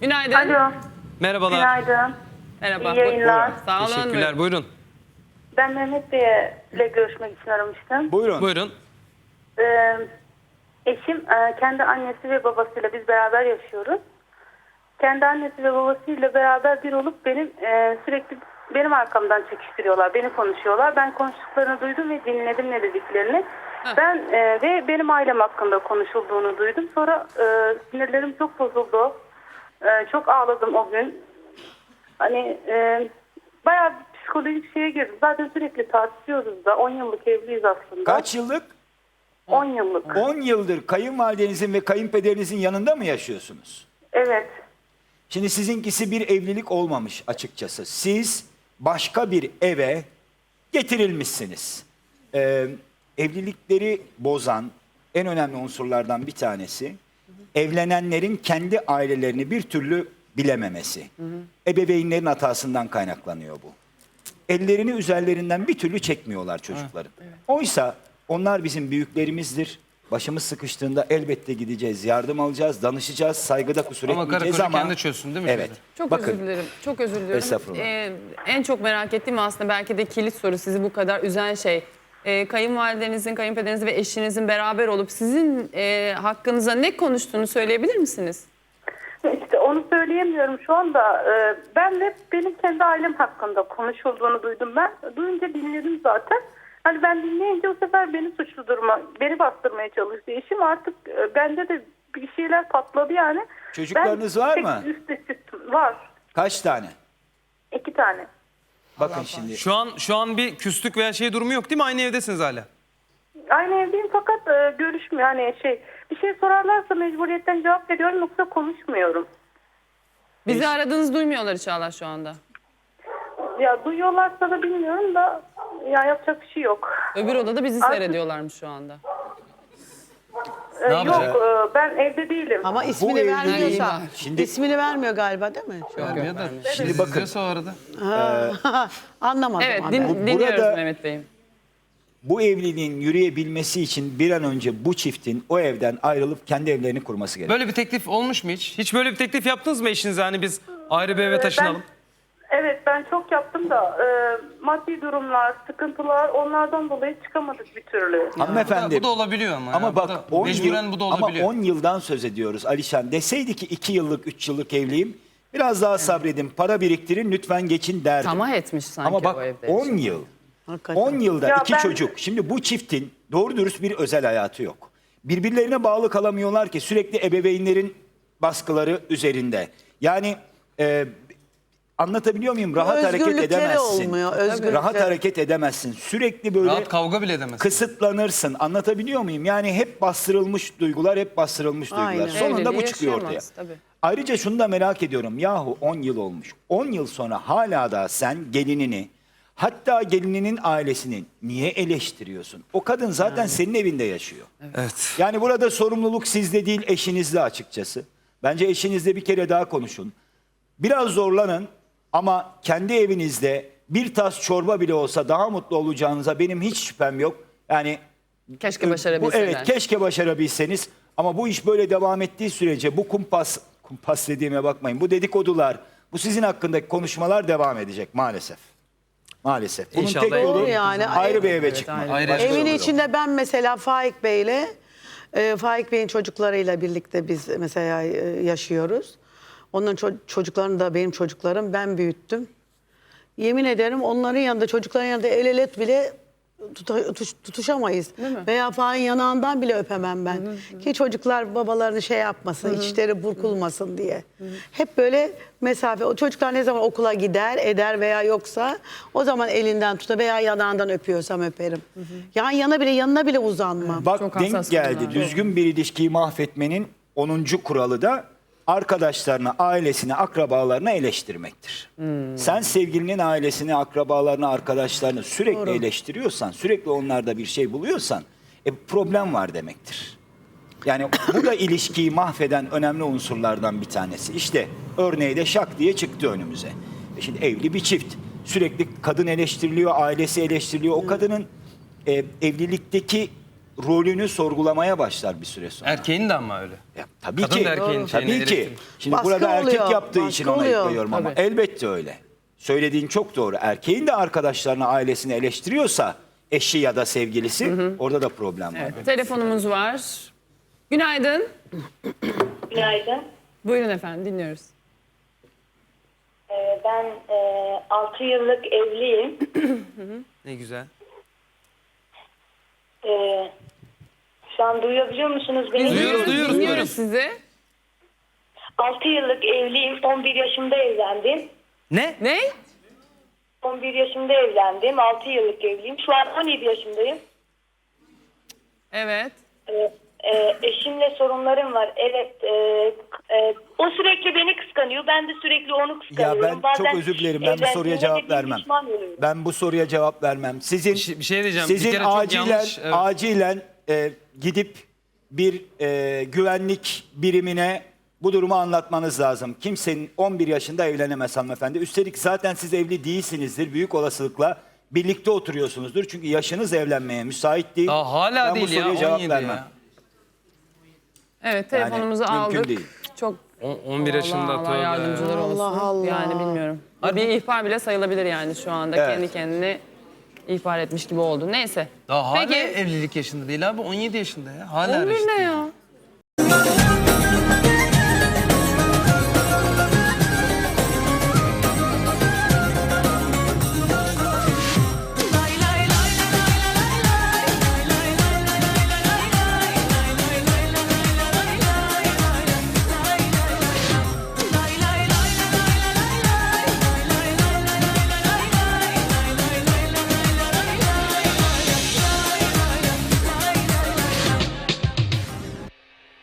Günaydın. Alo, Merhabalar. günaydın. Merhaba. İyi yayınlar. Sağ olun. Teşekkürler. Buyurun. Ben Mehmet Bey'le görüşmek için aramıştım. Buyurun. Buyurun. Ee, eşim e, kendi annesi ve babasıyla biz beraber yaşıyoruz. Kendi annesi ve babasıyla beraber bir olup benim e, sürekli benim arkamdan çekiştiriyorlar, beni konuşuyorlar. Ben konuştuklarını duydum ve dinledim ne dediklerini. Ben e, ve benim ailem hakkında konuşulduğunu duydum. Sonra e, sinirlerim çok bozuldu. E, çok ağladım o gün. Hani e, bayağı bir psikolojik şeye girdim. Zaten sürekli tartışıyoruz da. 10 yıllık evliyiz aslında. Kaç yıllık? 10 yıllık. 10 yıldır kayınvalidenizin ve kayınpederinizin yanında mı yaşıyorsunuz? Evet. Şimdi sizinkisi bir evlilik olmamış açıkçası. Siz başka bir eve getirilmişsiniz. Ee, evlilikleri bozan en önemli unsurlardan bir tanesi evlenenlerin kendi ailelerini bir türlü bilememesi. Ebeveynlerin hatasından kaynaklanıyor bu. Ellerini üzerlerinden bir türlü çekmiyorlar çocukların. Oysa onlar bizim büyüklerimizdir. Başımız sıkıştığında elbette gideceğiz, yardım alacağız, danışacağız, saygıda kusur Ama karı etmeyeceğiz koca ama... kendi çözsün değil mi Evet. şimdi? Çok Bakın, özür dilerim. Çok özür diliyorum. Estağfurullah. Ee, en çok merak ettiğim aslında belki de kilit soru sizi bu kadar üzen şey. Ee, kayınvalidenizin, kayınpederinizin ve eşinizin beraber olup sizin e, hakkınıza ne konuştuğunu söyleyebilir misiniz? İşte onu söyleyemiyorum şu anda. Ee, ben de benim kendi ailem hakkında konuşulduğunu duydum ben. Duyunca dinledim zaten. Hani ben dinleyince o sefer beni suçlu durma, beni bastırmaya çalıştı. Eşim artık e, bende de bir şeyler patladı yani. Çocuklarınız Ben var tek mı? Üstte çıktım. Var. Kaç tane? İki tane. Bakın şimdi. Şu an şu an bir küslük veya şey durumu yok değil mi? Aynı evdesiniz hala. Aynı evdeyim fakat e, görüşmüyor. Hani şey bir şey sorarlarsa mecburiyetten cevap veriyorum yoksa konuşmuyorum. Bizi aradığınızı duymuyorlar inşallah şu anda. Ya duyuyorlarsa da bilmiyorum da ya yapacak bir şey yok. Öbür odada bizi Artık- seyrediyorlarmış şu anda. Ne yok yapacak? e, ben evde değilim. Ama ismini evlilik- vermiyorsa. Şimdi- ismini vermiyor galiba değil mi? Şu an. Ya da Şimdi bakın. o arada. Anlamadım. Evet din- dinliyoruz burada- Mehmet Bey'im. Bu evliliğin yürüyebilmesi için bir an önce bu çiftin o evden ayrılıp kendi evlerini kurması gerekiyor. Böyle bir teklif olmuş mu hiç? Hiç böyle bir teklif yaptınız mı eşinize? Hani biz ayrı bir eve Ee, taşınalım. Evet ben çok yaptım da e, maddi durumlar, sıkıntılar onlardan dolayı çıkamadık bir türlü. Hanımefendi. Bu da, bu da olabiliyor ama. Ama ya. Bu bak da- 10 yıl, bu da ama olabiliyor. 10 yıldan söz ediyoruz Alişan. Deseydi ki 2 yıllık 3 yıllık evliyim. Biraz daha sabredin, para biriktirin, lütfen geçin derdim. Tamah etmiş sanki Ama bak o evde. 10 yıl. Hakikaten. 10 yılda Ya iki ben- çocuk. Şimdi bu çiftin doğru dürüst bir özel hayatı yok. Birbirlerine bağlı kalamıyorlar ki sürekli ebeveynlerin baskıları üzerinde. Yani e, anlatabiliyor muyum? Rahat hareket Özgürlükleri edemezsin. olmuyor, özgürlükleri. Rahat hareket edemezsin. Sürekli böyle Rahat kavga bile edemez. kısıtlanırsın. Anlatabiliyor muyum? Yani hep bastırılmış duygular, hep bastırılmış duygular. Aynen. Sonunda bu Evliliği çıkıyor ortaya. yaşayamaz, tabii. Ayrıca şunu da merak ediyorum. Yahu 10 yıl olmuş. 10 yıl sonra hala da sen gelinini hatta gelininin ailesini niye eleştiriyorsun? O kadın zaten senin evinde yaşıyor. Evet. Yani burada sorumluluk sizde değil eşinizde açıkçası. Bence eşinizle bir kere daha konuşun. Biraz zorlanın ama kendi evinizde bir tas çorba bile olsa daha mutlu olacağınıza benim hiç şüphem yok. Yani Keşke bu, başarabilseler. evet keşke başarabilseniz ama bu iş böyle devam ettiği sürece bu kumpas kumpas dediğime bakmayın. Bu dedikodular, bu sizin hakkındaki konuşmalar devam edecek maalesef. Maalesef. Bunun İnşallah tek yolu Doğru yani. ayrı bir eve Evet, çıkmak. ayrı. Başka. Evin yolu yok. içinde ben mesela Faik Bey'le e, Faik Bey'in çocuklarıyla birlikte biz mesela e, yaşıyoruz. Onların ço- çocuklarını da benim çocuklarım ben büyüttüm. Yemin ederim onların yanında çocukların yanında el ele bile tuta- tutuş- tutuşamayız. Veya Faik'in yanağından bile öpemem ben. Ki çocuklar babalarını şey yapmasın, içleri burkulmasın diye. Hep böyle mesafe. O çocuklar ne zaman okula gider, eder veya yoksa o zaman elinden tutar veya yanağından öpüyorsam öperim. Yan yana bile yanına bile uzanmam. Bak Çok denk geldi. Düzgün bir ilişkiyi mahvetmenin 10. kuralı da arkadaşlarına, ailesine, akrabalarına eleştirmektir. Sen sevgilinin ailesini, akrabalarını, arkadaşlarını sürekli eleştiriyorsan, sürekli onlarda bir şey buluyorsan e, problem var demektir. Yani bu da ilişkiyi mahveden önemli unsurlardan bir tanesi. İşte örneği de şak diye çıktı önümüze. E şimdi evli bir çift. Sürekli kadın eleştiriliyor, ailesi eleştiriliyor. O kadının e, evlilikteki rolünü sorgulamaya başlar bir süre sonra. Erkeğin de ama öyle. Ya, tabii Kadın ki. da erkeğin tabii ki. Şimdi Baskı burada erkek oluyor, yaptığı baskı için ona oluyor. yüklüyorum ama Tabii. elbette öyle. Söylediğin çok doğru. Erkeğin de arkadaşlarını, ailesini eleştiriyorsa eşi ya da sevgilisi orada da problem var. Evet, telefonumuz var. Günaydın. Günaydın. Buyurun efendim dinliyoruz. Ee, ben 6 yıllık evliyim. Ne güzel. Ee, şu an duyabiliyor musunuz beni? Duyuyoruz, duyuyoruz, duyuyoruz. sizi. 6 yıllık evliyim. 11 yaşımda evlendim. Ne? Ne? 11 yaşımda evlendim. 6 yıllık evliyim. Şu an 17 yaşındayım. Evet. Ee, e, eşimle sorunlarım var. Evet. e, e, o sürekli beni kıskanıyor. Ben de sürekli onu Ya kıskanıyorum. ben çok özür dilerim. Ben bu soruya cevap bir vermem. oluyorum. Ben bu soruya cevap vermem. Sizin Bir şey- bir şey diyeceğim. Bir Sizin kere çok acilen yanlış, evet. acilen e, gidip bir e, güvenlik birimine bu durumu anlatmanız lazım. Kimsenin 11 yaşında evlenemez hanımefendi. Üstelik zaten siz evli değilsinizdir. Büyük olasılıkla birlikte oturuyorsunuzdur. Çünkü yaşınız evlenmeye müsait değil. Daha hala ben değil bu ya. soruya cevap 17 vermem. ya. Evet telefonumuzu mümkün aldık. değil. Çok On- 11 yaşında Allah, Allah tövbe. yardımcılar olsun. Allah Allah. Yani bilmiyorum. Bir ihbar bile sayılabilir yani şu anda Evet. kendi kendini ihbar etmiş gibi oldu. Neyse. Daha hala Peki. evlilik yaşında değil abi 17 yaşında ya. Hala 11 ne ya?